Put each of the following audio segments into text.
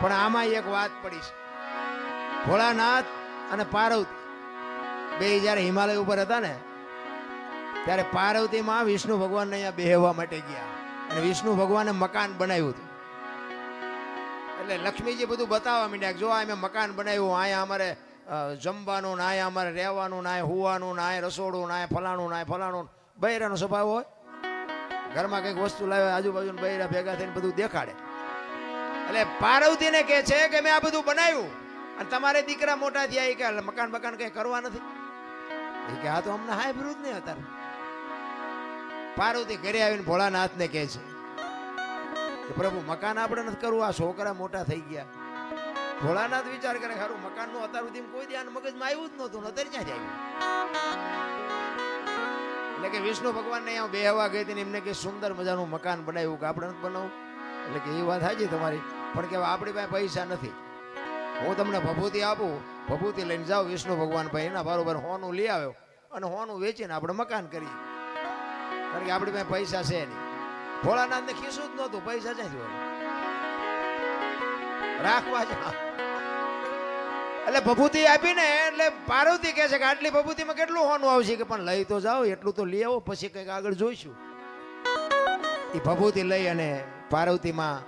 પણ આમાં એક વાત પડી છે. ભોળાનાથ અને પાર્વતી બે જ્યારે હિમાલય ઉપર હતા ને, ત્યારે પાર્વતીમાં વિષ્ણુ ભગવાનને અહીંયા બેહવા માટે ગયા. અને વિષ્ણુ ભગવાને મકાન બનાવ્યું હતું. એટલે લક્ષ્મીજી બધું બતાવવા માંડ્યા જો આ મેં મકાન બનાવ્યું અહીંયા અમારે જમવાનું ના અમારે રહેવાનું ના હોવાનું ના રસોડું ના ફલાણું ના ફલાણું બૈરાનો સ્વભાવ હોય. ઘરમાં કંઈક વસ્તુ લાવે આજુબાજુ બૈરા ભેગા થઈને બધું દેખાડે. એટલે પાર્વતીને કહે છે કે મેં આ બધું બનાવ્યું. અને તમારે દીકરા મોટા થયા કે મકાન બકાન કઈ કરવા નથી. એ કે, આ તો અમને હાય વિરુદ્ધ નહીં અત્યારે. પાર્વતી ઘરે આવીને ભોળાનાથને કહે છે કે, પ્રભુ, મકાન આપણે નથી કરવું, આ છોકરા મોટા થઈ ગયા. ભોળાનાથ વિચાર કરે ખરું મકાનનું અત્યાર સુધી કોઈ ધ્યાન મગજમાં આવ્યું જ નહોતું અત્યારે ક્યાં આવ્યું? એટલે કે વિષ્ણુ ભગવાનને અહીંયા બેહવા ગઈ હતી એમને કે, સુંદર મજાનું મકાન બનાવ્યું કે આપણે નથી બનાવવું? એટલે કે, એ વાત સાચી તમારી. પણ કે આપણી પાસે પૈસા નથી. હું તમને ભભૂતિ આપું, ભભૂતિ લઈને જાઉં વિષ્ણુ ભગવાન ભાઈ એના બરોબર હોનું લઈ આવ્યો અને હોનું વેચીને આપણે મકાન કરીએ. કારણ કે આપણી પાસે પૈસા છે નહીં. ભોળાનાથને ખીસું જ નહોતું, પૈસા ક્યાંથી હોય? રાખવા એટલે ભભૂતિ આપીને, એટલે પાર્વતી કહે છે કે આટલી ભભૂતિમાં કેટલું હોનું આવશે? કે પણ લઈ તો જાઓ, એટલું તો લઈ આવો, પછી કંઈક આગળ જોઈશું. એ ભભૂતિ લઈ અને પાર્વતીમાં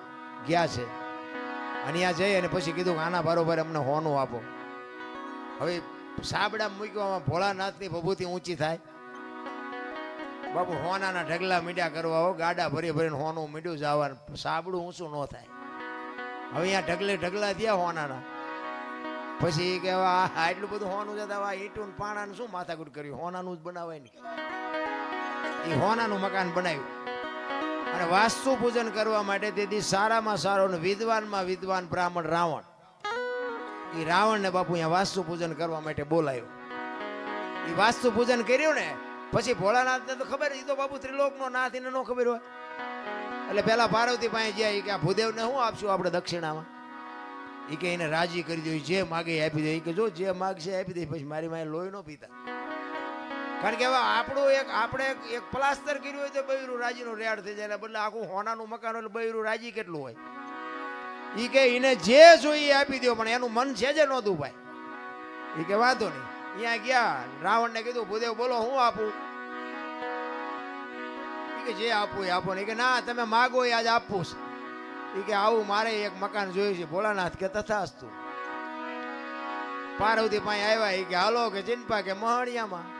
ગયા છે. અને ત્યાં જઈ અને પછી કીધું કે આના બરોબર અમને હોનું આપો. હવે સાબડા મૂક્યો ભોળાનાથની ભભૂતિ ઊંચી થાય. બાપુ હોનાના ઢગલા મીડ્યા કરવા હો, ગાડા ભરી ભરીને હોનું મીડ્યું જવાનું સાબડું ઊંચું ન થાય. હવે અહીંયા ઢગલે ઢગલા થયા હોનાના. પછી કે હવે આ આટલું બધું હોનું જતા આ ઈંટું પાણાનું શું માથાકૂટ કર્યું? હોનાનું જ બનાવાય ને. એ હોનાનું મકાન બનાવ્યું. અને વાસ્તુ પૂજન કરવા માટે તેથી સારામાં સારો ને વિદ્વાનમાં વિદ્વાન બ્રાહ્મણ રાવણ. એ રાવણને બાપુ અહીંયા વાસ્તુ પૂજન કરવા માટે બોલાયો. એ વાસ્તુ પૂજન કર્યું ને, પછી ભોળાનાથને તો ખબર એ તો બાપુ ત્રિલોકનો નાથ એને ન ખબર હોય. એટલે પેલા પાર્વતી પાસે ગયા, ઈ કે આ ભૂદેવને શું આપશું આપણે દક્ષિણામાં? એ કે એને રાજી કરી દો જે માગે આપી દે. કે જો જે માગશે એ આપી દે, પછી મારી માએ લોહી ન પીતા. કારણ કે હવે આપણું એક, આપણે એક- પ્લાસ્ટર કર્યું હોય તો બૈરું રાજીનું રેડ થઈ જાય બદલે આખું હોનાનું મકાન એટલે બૈરું રાજી કેટલું હોય? ઈ કે એને જે જોઈએ એ આપી દો પણ એનું મન છે જ નહોતું ભાઈ. એ કે વાંધો નહીં. અહીંયા ગયા, રાવણને કીધું, ભૂદેવ બોલો, હું આપું? ઈ કે જે આપવું એ આપો ને. કે ના, તમે માગો એ આજ આપવું છે. એ કે આવું મારે એક મકાન જોયું છે, ભોળાનાથ કે તથાસ્તુ. પાર્વતી પાસે આવ્યા એ કે હાલો કે ચિંપા કે મહણિયામાં.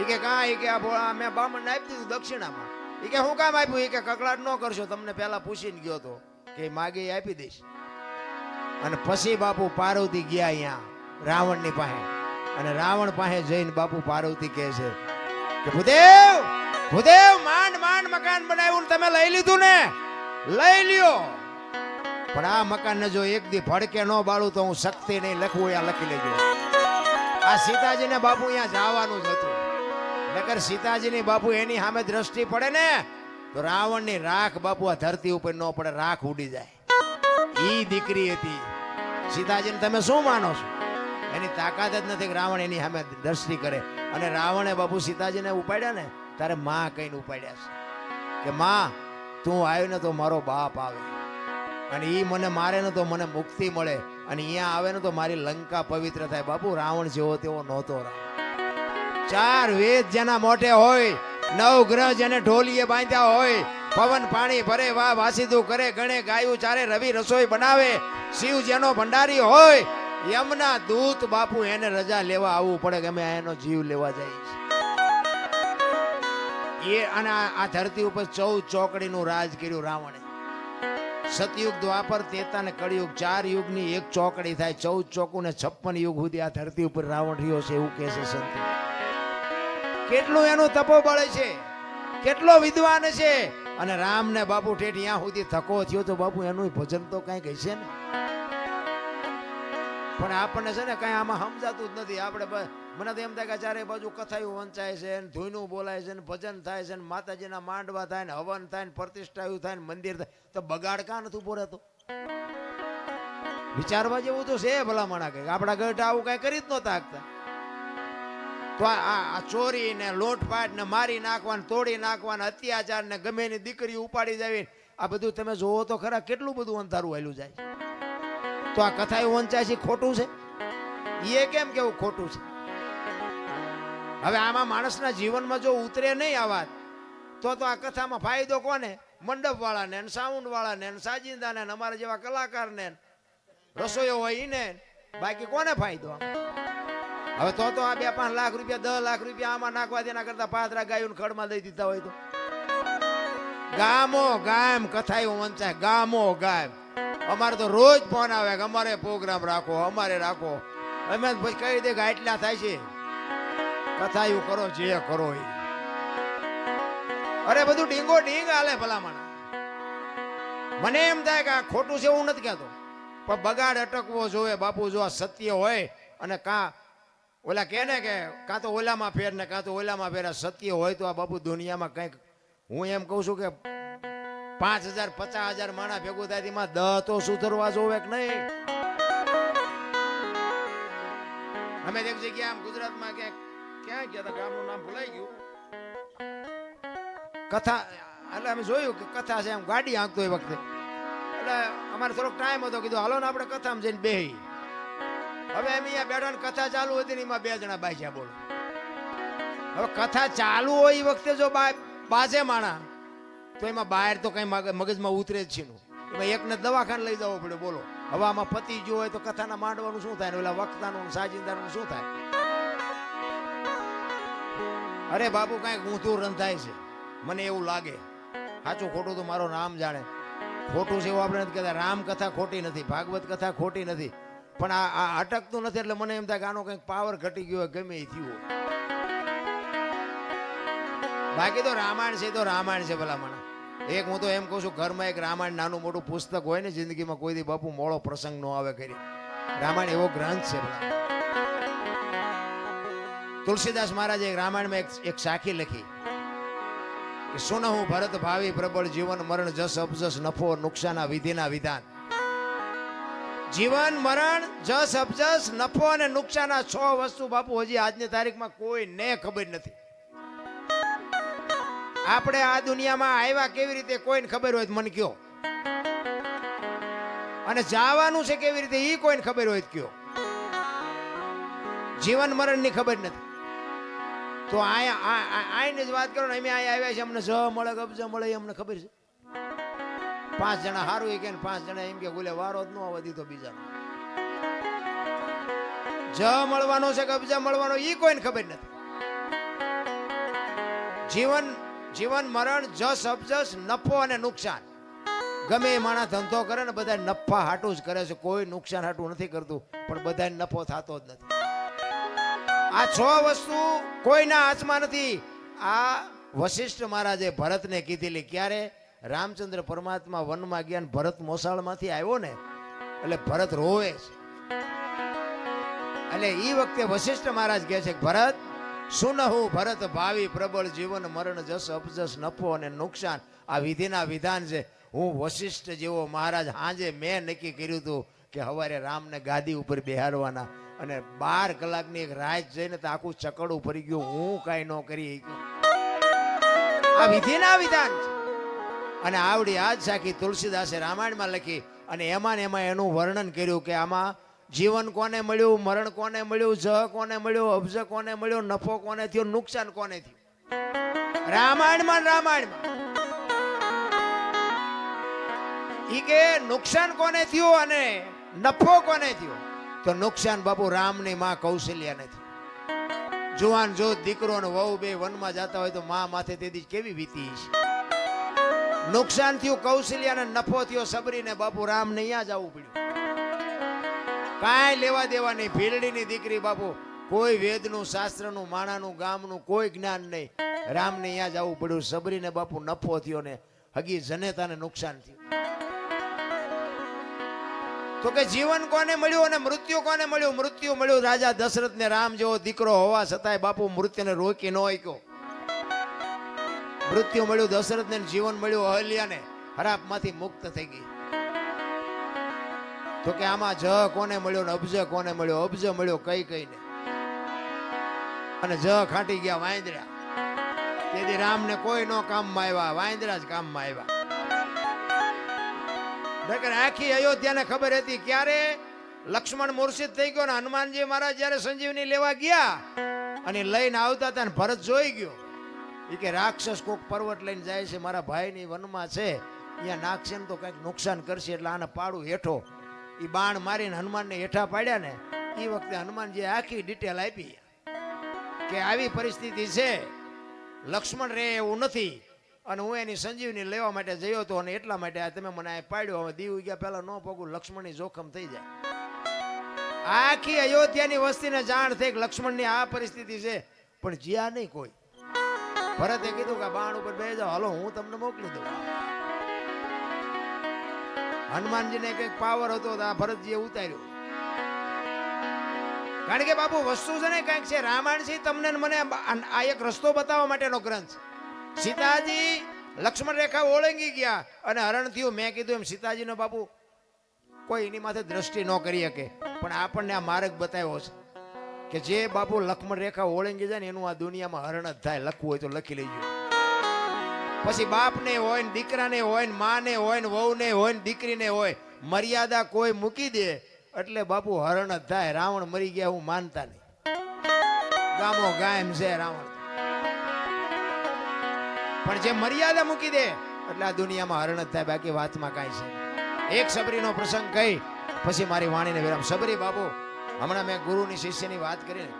ઈ કે કા ઈ કે આ ભોળા મેં બામણ આપી દીધું દક્ષિણામાં. એ કે હું કામ આપ્યું? એ કે કકડાટ ન કરશો, તમને પહેલા પૂછીને ગયો તો. કે માગે આપી દઈશ. અને પછી બાપુ પાર્વતી ગયા અહીંયા, રાવણની પાસે. અને રાવણ પાસે જઈને બાપુ પાર્વતી કહે છે કે, ભૂદેવ ભૂદેવ, માંડ માંડ મકાન બનાવ્યું તમે લઈ લીધું ને? લઈ લ્યો. પણ આ મકાનને જો એક દી ભડકે ન બાળું તો હું શક્તિ નહીં લખવું, અહીંયા લખી લેજો. આ સીતાજીને બાપુ અહીંયા જવાનું જ હતું. નકર સીતાજીની બાપુ એની સામે દ્રષ્ટિ પડે ને, તો રાવણની રાખ બાપુ આ ધરતી ઉપર ન પડે, રાખ ઉડી જાય. ઈ દીકરી હતી. સીતાજીને તમે શું માનો છો? એની તાકાત જ નથી રાવણ એની સામે દ્રષ્ટિ કરે. અને રાવણે બાપુ સીતાજીને ઉપાડ્યા ને તારે માં કહીને ઉપાડ્યા છે કે, માં, તું આવ્યો ને તો મારો બાપ આવે. અને ઈ મને મારે ને તો મને મુક્તિ મળે. અને અહીંયા આવે ને તો મારી લંકા પવિત્ર થાય. બાપુ રાવણ જેવો તેવો નહોતો રાવણ ચાર વેદ જેના મોઢે હોય, નવ ગ્રહ જેને ઢોલીએ બાંધ્યા હોય, પવન, પાણી ભરે, વાહ, વાસીદું કરે, ગણે, ગાયું ચારે, રવિ રસોઈ બનાવે, શિવ જેનો ભંડારી હોય, યમના દૂત બાપુ એને રજા લેવા આવવું પડે અમે એનો જીવ લેવા જાય એ અને આ આ ધરતી ઉપર ચૌદ ચોકડીનું રાજ કર્યું રાવણે. સતયુગ દ્વાપર તેતા ને કળિયુગ, ચાર યુગની એક ચોકડી થાય, ચૌદ ચોકુ ને છપ્પન યુગ સુધી આ ધરતી ઉપર રાવણ રહ્યો છે એવું કહે છે સંતો. કેટલું એનું તપોબળ છે? કેટલો વિદ્વાન છે? અને રામ ને બાપુ ઠેઠ ત્યાં સુધી થકો થયો તો બાપુ એનું ભજન તો કઈ હશે ને? પણ આપણને છે ને કઈ આમાં સમજાતું જ નથી. આપણે મને તો એમ થાય કે ચારે બાજુ કથાયું વંચાય છે ને ધૂનું બોલાય છે ને, ભજન થાય છે ને, માતાજીના માંડવા થાય ને, હવન થાય ને, પ્રતિષ્ઠાયું થાય ને, મંદિર થાય. તો બગાડ કાં નથી ઊભો રહેતો? વિચારવા જેવું તો છે ભલામણા કઈ આપણા ગઢ આવું કઈ કરી જ નહોતા આગતા તો આ- ચોરી ને લોટપાટ ને મારી નાખવાને, તોડી નાખવાને અત્યાચાર ને ગમે એની દીકરી ઉપાડી જાવી આ બધું તમે જોવો તો ખરા કેટલું બધું અંધારું હાલ્યું જાય તો આ કથા એવું વંચાય છે, ખોટું છે? એ કેમ કેવું ખોટું છે? હવે આમાં માણસના જીવનમાં જો ઉતરે નહીં આ વાત, તો તો આ કથામાં ફાયદો કોને? મંડપ વાળાને સાઉન્ડ વાળાને ને સાજિંદાને અમારા જેવા કલાકારને ને, રસોઈયો હોય એને બાકી કોને ફાયદો? હવે તો તો આ બે પાંચ લાખ રૂપિયા, દસ લાખ રૂપિયા આમાં નાખવા તેના કરતા પાત્રા ગાયું ખડમાં દઈ દીધા હોય તો. ગામો ગામ, કથાયું વંચાય ગામો ગામ. અમારે તો રોજ ફોન આવે કે અમારે પ્રોગ્રામ રાખો, અમારે રાખો. અમે પછી કહી દે કે આટલા થાય છે. કથાયું કરો, જે કરો એ. અરે બધું ડીંગો ડીંગ હાલે ભલામણ. મને એમ થાય કે આ ખોટું છે, હું નથી કહેતો. પણ બગાડ અટકવો જોવે બાપુ જો આ સત્ય હોય અને કાં ઓલા કહે ને કે, કાં તો ઓલામાં ફેર ને કાં તો ઓલામાં ફેર. સત્ય હોય તો આ બાપુ દુનિયામાં કંઈક હું એમ કહું છું કે પાંચ હજાર, પચાસ હજાર માણા ભેગું થાય તેમાં દહ તો સુધરવા જોવે કે નહીં? અમે એક જગ્યા આમ ગુજરાતમાં ક્યાંક ક્યાં ગયા હતા ગામનું નામ ભૂલાઈ ગયું. કથા એટલે અમે જોયું કે કથા છે એમ ગાડી આંકતો એ વખતે. એટલે અમારે થોડોક ટાઈમ હતો, કીધું, હાલો ને આપણે કથામાં જઈને બેહી હવે એમ અહીંયા બેઠા કથા ચાલુ હતી ને એમાં બે જણા બાજ્યા બોલો. હવે કથા ચાલુ હોય એ વખતે જો બાજે માણા, તો એમાં બહાર તો કઈ મગ- મગજમાં ઉતરે જ છે એમાં એકને દવાખાને લઈ જવો પડે, બોલો. હવે આમાં પતિ જો હોય તો કથાના માંડવાનું શું થાય? ઓલા વખતાનું સાજિંદાનું શું થાય? અરે બાપુ, કાંઈક ઊંધું રંધાય છે. મને એવું લાગે. સાચું ખોટું તો મારો નામ જાણે. ખોટું છે એવું આપણે નથી કહેતા. રામ કથા ખોટી નથી, ભાગવત કથા ખોટી નથી. પણ આ અટકતું નથી એટલે મને એમ થાય કે આનો કંઈક પાવર ઘટી ગયો ગમે થયું બાકી તો રામાયણ છે તો રામાયણ છે ભલા મને એક હું તો એમ કહું છું, ઘરમાં એક રામાયણ નાનું મોટું પુસ્તક હોય ને, જિંદગીમાં કોઈ દી બાપુ મોળો પ્રસંગ નો આવે કરી રામાયણ એવો ગ્રંથ છે ભલા તુલસીદાસ મહારાજે એક રામાયણમાં એક એક સાખી લખી કે સુન હું ભરત ભાવિ પ્રબળ જીવન મરણ જસ અપજસ નફો નુકસાન વિધિના વિધાન. જીવન, મરણ, જસ, અપજસ, નફો અને નુકસાન છ વસ્તુ બાપુ, હજી આજની તારીખમાં કોઈને ખબર નથી. આપણે આ દુનિયામાં આવ્યા કેવી રીતે કોઈને ખબર હોય મન કયો અને જવાનું છે કેવી રીતે એ કોઈને ખબર હોય કયો જીવન મરણની ખબર નથી. તો આયા, આ- આ- જ વાત કરો ને, અમે અહીંયા આવ્યા છે અમને જ મળે કબજ મળે, એ અમને ખબર છે. પાંચ જણા એ કે પાંચ જણા એમ કે ગુલે વારો જ ન આવવા દીધો બીજાનો. જ મળવાનો છે કબજા મળવાનો એ કોઈને ખબર નથી. જીવન જીવન મરણ, જસ અબજસ નફો અને નુકસાન. ગમે એ માણસ ધંધો કરે ને બધા નફા હાટું જ કરે છે. કોઈ નુકસાન હાટું નથી કરતું, પણ બધા નફો થતો જ નથી. આ છ વસ્તુ કોઈના હાથમાં નથી. આ વશિષ્ઠ મહારાજે ભરતને કીધેલી, ક્યારે રામચંદ્ર પરમાત્મા વનમાં ગયા ભરત મોસાળમાંથી આવ્યો ને, એટલે ભરત રોવે છે. એટલે એ વખતે વશિષ્ઠ મહારાજ કહે છે ભરત સુનહુ ભરત ભાવિ પ્રબળ જીવન મરણ જસ અપજસ નફો અને નુકસાન. આ વિધિના વિધાન છે. હું વશિષ્ઠ જેવો મહારાજ હાજે મેં નક્કી કર્યું હતું કે હવારે રામને ગાદી ઉપર બેહાડવાના અને બાર કલાકની એક રાત જઈને તો આખું ચકડું ફરી ગયું. હું કાંઈ ન કરી. આ વિધિના વિધાન છે. અને આવડી આજ સાખી તુલસીદાસે રામાયણમાં લખી અને એમાં ને એમાં એનું વર્ણન કર્યું કે આમાં જીવન કોને મળ્યું, મરણ કોને મળ્યું જ કોને મળ્યું, અબજ કોને મળ્યો, નફો કોને થયો, નુકસાન કોને થયું? રામાયણમાં રામાયણમાં. ઈ કે નુકસાન કોને થયું અને નફો કોને થયો? તો નુકસાન બાપુ રામની માં કૌશલ્યાને થયું. જુવાન જો દીકરો ને વહુ બે વનમાં જતા હોય તો માં માથે તેથી કેવી વીતી છે નુકસાન થયું કૌશલ્યાને નફો થયો, સબરીને બાપુ રામને અહીંયા જવું પડ્યું. કાંઈ લેવા દેવા નહીં ભીલડીની દીકરી બાપુ, કોઈ વેદનું, શાસ્ત્રનું, માણાનું, ગામનું, કોઈ જ્ઞાન નહીં. રામને અહીંયા જવું પડ્યું. સબરીને બાપુ નફો થયો ને હગી જનેતાને નુકસાન થયું. તો કે જીવન કોને મળ્યું અને મૃત્યુ કોને મળ્યું? મૃત્યુ મળ્યું રાજા દશરથ ને રામ જેવો દીકરો હોવા છતાંય બાપુ મૃત્યુને રોકી ન શક્યો મૃત્યુ મળ્યું દશરથ ને જીવન મળ્યું, અહલ્યાને હરાપમાંથી મુક્ત થઈ ગઈ. તો કે આમાં જ કોને મળ્યો ને અબજ કોને મળ્યો? અબજ મળ્યો કઈ કઈ ને અને જ ખાટી ગયા વાંદરા. તેથી રામને કોઈ નો કામમાં આવ્યા, વાંદરા જ કામમાં આવ્યા. નકર આખી અયોધ્યાને ખબર હતી ક્યારે લક્ષ્મણ મૂર્છિત થઈ ગયો ને હનુમાનજી મહારાજ જયારે સંજીવની લેવા ગયા અને લઈને આવતા હતા ભરત જોઈ ગયો. એ કે રાક્ષસ કોક પર્વત લઈને જાય છે, મારા ભાઈની વનમાં છે અહીંયા નાખશે તો કંઈક નુકસાન કરશે, એટલે આને પાડું હેઠો. એ બાણ મારીને હનુમાનને હેઠા પાડ્યા ને એ વખતે હનુમાનજીએ આખી ડિટેલ આપી કે આવી પરિસ્થિતિ છે, લક્ષ્મણ રે એવું નથી, અને હું એની સંજીવની લેવા માટે જયો હતો અને એટલા માટે આ તમે મને આ પાડ્યો, હવે દીવ ગયા પહેલા ન પગું લક્ષ્મણની જોખમ થઈ જાય. આખી અયોધ્યાની વસ્તીને જાણ થઈ કે લક્ષ્મણની આ પરિસ્થિતિ છે, પણ જ્યાં નહીં કોઈ. ભરતે કીધું કે બાણ ઉપર બે જાઓ. હાલો, હું તમને મોકલી દઉં. હનુમાનજીને કંઈક પાવર હતો તો આ ભરતજીએ ઉતાર્યો. કારણ કે બાપુ, વસ્તુ છે ને કંઈક છે. રામાયણ છે, તમને મને આ- એક રસ્તો બતાવવા માટેનો ગ્રંથ. સીતાજી લક્ષ્મણ રેખા ઓળંગી ગયા અને હરણ થયું. મેં કીધું એમ, સીતાજીનો બાપુ, કોઈ એની માથે દ્રષ્ટિ ન કરી શકે, પણ આપણને આ માર્ગ બતાવ્યો છે. કે જે બાપુ લક્ષ્મણ રેખા ઓળંગી જાય ને એનું આ દુનિયામાં હરણ જ થાય. લખવું હોય તો લખી લેજો. પછી બાપને હોય ને દીકરાને હોય ને માને હોય ને વહુને હોય ને દીકરીને હોય, મર્યાદા કોઈ મૂકી દે એટલે બાપુ હરણ જ થાય. રાવણ મરી ગયા હું માનતા નહીં. ગામો ગાયમ છે રાવણ. પણ જે મર્યાદા મૂકી દે એટલે આ દુનિયામાં હરણ જ થાય. બાકી વાતમાં કાંઈ છે એક સબરીનો પ્રસંગ કહી, પછી મારી વાણીને વિરામ. સબરી બાપુ હમણાં મેં ગુરુની શિષ્યની વાત કરી ને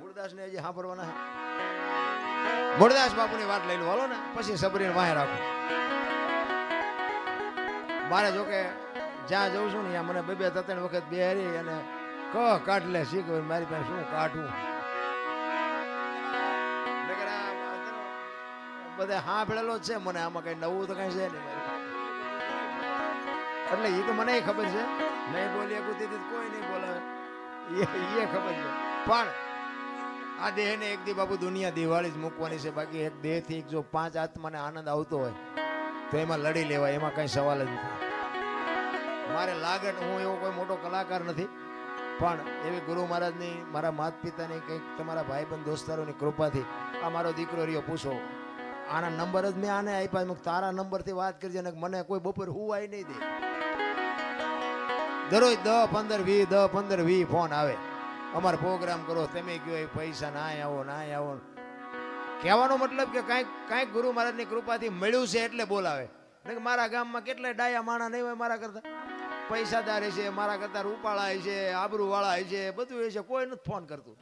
મૂળદાસને હજી સાંભળવાના છે. મૂળદાસ બાપુની વાત લઈ લો, હાલો ને. પછી સબરીને વાહે રાખો. મારે જોકે જ્યાં જઉં છું ને ત્યાં મને બે બે ત્રણ વખત બેરી અને ક કાઢ લે શીખ મારી પાસે શું કાઢવું? બધે હા ભેળેલો જ છે, મને આમાં કઈ નવું તો કઈ છે નહીં. એટલે એ તો મને ખબર છે. નહીં બોલી શકું તેથી કોઈ નહીં બોલાવે. એ એ ખબર છે. પણ આ દેહને એક દી બાબુ દુનિયા દિવાળી જ મૂકવાની છે. બાકી એક દેહથી એક જો પાંચ આત્માને આનંદ આવતો હોય તો એમાં લડી લેવાય. એમાં કઈ સવાલ જ નથી. મારે લાગે હું એવો કોઈ મોટો કલાકાર નથી. પણ એવી ગુરુ મહારાજની મારા માત પિતાની કંઈક તમારા ભાઈબંધ દોસ્તારોની કૃપાથી આ મારો દીકરો રહ્યો. પૂછો આના નંબર જ મેં આને આપ્યા. તારા નંબરથી વાત કરજે. અને મને કોઈ બપોર હુવાય નહીં દે. દરરોજ દસ પંદર વી દસ પંદર વી ફોન આવે. અમારે પ્રોગ્રામ કરો, તમે કયો એ પૈસા, ના આવો ના આવો. કહેવાનો મતલબ કે કાંઈક કાંઈક ગુરુ મહારાજની કૃપાથી મળ્યું છે એટલે બોલાવે. કે મારા ગામમાં કેટલાય ડાયા માણા નહીં હોય મારા કરતા. પૈસાદાર છે મારા કરતા રૂપાળા છે આબરૂવાળા છે, બધું છે કોઈ નથી ફોન કરતું.